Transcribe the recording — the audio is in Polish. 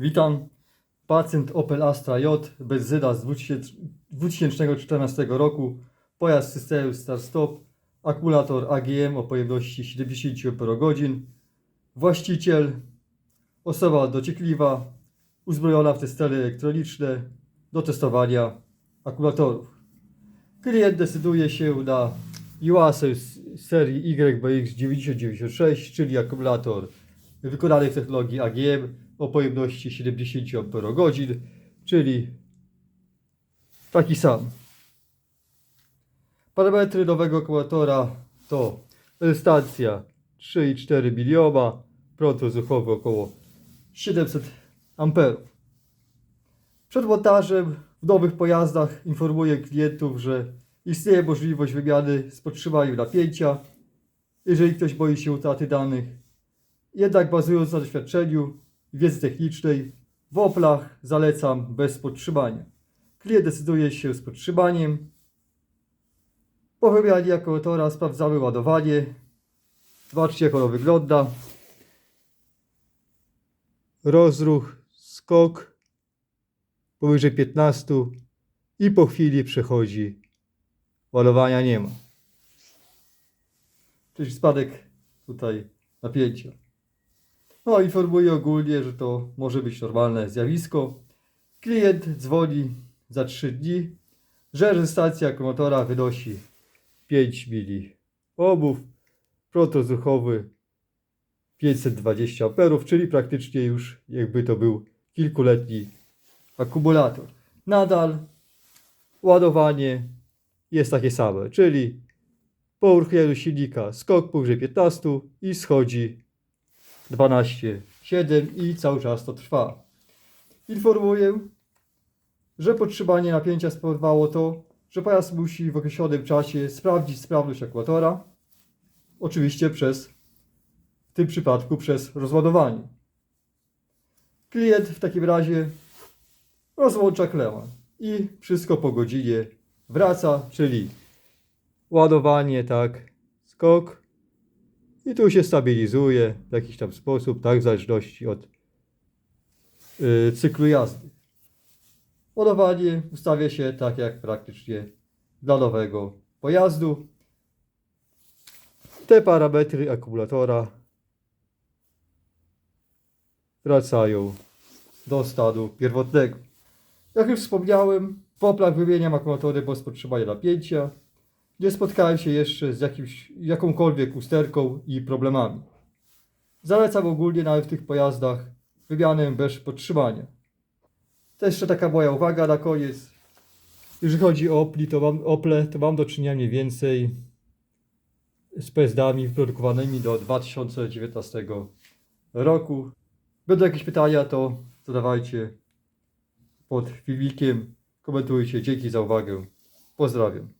Witam. Pacjent Opel Astra J, benzyna z 2000 2014 roku, pojazd systemu start-stop, akumulator AGM o pojemności 70 Ah, właściciel, osoba dociekliwa, uzbrojona w testery elektroniczne do testowania akumulatorów. Klient decyduje się na Iwasę z serii YBX9096, czyli akumulator wykonany w technologii AGM o pojemności 70 Ah, czyli taki sam. Parametry nowego akumulatora to rezystancja 3,4 milioma, prąd rozruchowy około 700 amperów. Przed montażem w nowych pojazdach informuję klientów, że istnieje możliwość wymiany z podtrzymaniem napięcia, jeżeli ktoś boi się utraty danych. Jednak bazując na doświadczeniu wiedzy technicznej, w Oplach zalecam bez podtrzymania. Klient decyduje się z podtrzymaniem. Po wymianie akumulatora sprawdzamy ładowanie. Zobaczcie jak ono wygląda. Rozruch, skok powyżej 15 i po chwili przechodzi. Ładowania nie ma. Czyli spadek tutaj napięcia. No, informuję ogólnie, że to może być normalne zjawisko. Klient dzwoni za 3 dni, że rezystancja akumulatora wynosi 5 mili obów, prąd rozruchowy 520 amperów, czyli praktycznie już jakby to był kilkuletni akumulator. Nadal ładowanie jest takie same, czyli po uruchomieniu silnika skok powyżej 15 i schodzi 12,7 i cały czas to trwa. Informuję, że podtrzymanie napięcia spowodowało to, że pojazd musi w określonym czasie sprawdzić sprawność akumulatora. Oczywiście przez, w tym przypadku przez rozładowanie. Klient w takim razie rozłącza klemę i wszystko po godzinie wraca, czyli ładowanie, tak, skok i tu się stabilizuje w jakiś tam sposób, tak, w zależności od yy, cyklu jazdy. Ładowanie ustawia się tak jak praktycznie dla nowego pojazdu. Te parametry akumulatora wracają do stanu pierwotnego. Jak już wspomniałem, w Oplach wymieniam akumulatory bez podtrzymania napięcia. Nie spotkałem się jeszcze z jakimś, jakąkolwiek usterką i problemami. Zalecam ogólnie nawet w tych pojazdach wymianę bez podtrzymania. To jeszcze taka moja uwaga na koniec. Jeżeli chodzi o Opli, to mam, Ople, to mam do czynienia mniej więcej z pojazdami wyprodukowanymi do 2019 roku. Będą jakieś pytania, to zadawajcie pod filmikiem. Komentujcie. Dzięki za uwagę. Pozdrawiam.